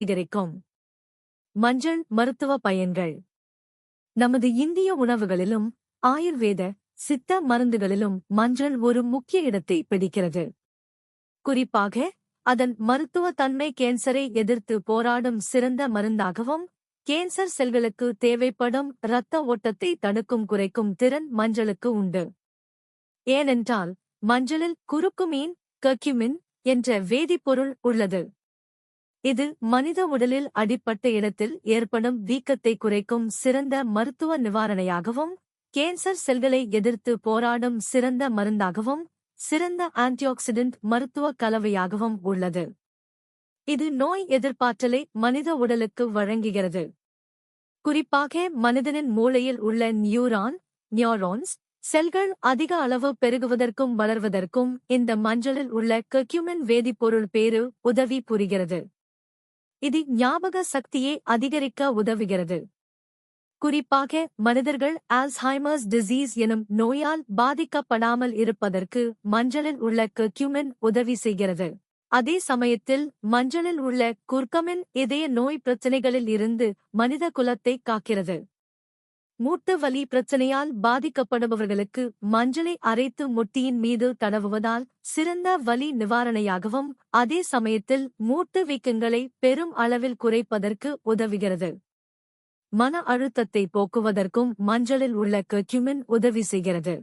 அதிகரிக்கும் மஞ்சள் மருத்துவ பயன்கள். நமது இந்திய உணவுகளிலும் ஆயுர்வேத சித்த மருந்துகளிலும் மஞ்சள் ஒரு முக்கிய இடத்தை பிடிக்கிறது. குறிப்பாக அதன் மருத்துவ தன்மை கேன்சரை எதிர்த்து போராடும் சிறந்த மருந்தாகவும் கேன்சர் செல்களுக்கு தேவைப்படும் இரத்த ஓட்டத்தை தடுக்கும் குறைக்கும் திறன் மஞ்சளுக்கு உண்டு. ஏனென்றால் மஞ்சளில் குறுக்குமீன் கர்க்யூமின் என்ற வேதிப்பொருள் உள்ளது. இது மனித உடலில் அடிப்பட்ட இடத்தில் ஏற்படும் வீக்கத்தை குறைக்கும் சிறந்த மருத்துவ நிவாரணையாகவும் கேன்சர் செல்களை எதிர்த்து போராடும் சிறந்த மருந்தாகவும் சிறந்த ஆன்டிஆக்சிடென்ட் மருத்துவ கலவையாகவும் உள்ளது. இது நோய் எதிர்ப்பாற்றலை மனித உடலுக்கு வழங்குகிறது. குறிப்பாக மனிதனின் மூளையில் உள்ள நியூரான் நியூரான்ஸ் செல்கள் அதிக அளவு பெருகுவதற்கும் வளர்வதற்கும் இந்த மஞ்சளில் உள்ள கக்யூமன் வேதிப்பொருள் பேரு உதவி புரிகிறது. இது ஞாபக சக்தியை அதிகரிக்க உதவுகிறது. குறிப்பாக மனிதர்கள் ஆல்ஸ்ஹைமர்ஸ் டிசீஸ் எனும் நோயால் பாதிக்கப்படாமல் இருப்பதற்கு மஞ்சளில் உள்ள கர்க்யூமின் உதவி செய்கிறது. அதே சமயத்தில் மஞ்சளில் உள்ள குர்கமின் இதய நோய் பிரச்சினைகளில் இருந்து மனித குலத்தை காக்கிறது. மூட்டு வலி பிரச்சனையால் பாதிக்கப்படுபவர்களுக்கு மஞ்சளை அரைத்து முட்டியின் மீது தடவுவதால் சிறந்த வலி நிவாரணையாகவும் அதே சமயத்தில் மூட்டு வீக்கங்களை பெரும் அளவில் குறைப்பதற்கு உதவுகிறது. மன அழுத்தத்தை போக்குவதற்கும் மஞ்சளில் உள்ள கர்க்யூமின் உதவி செய்கிறது.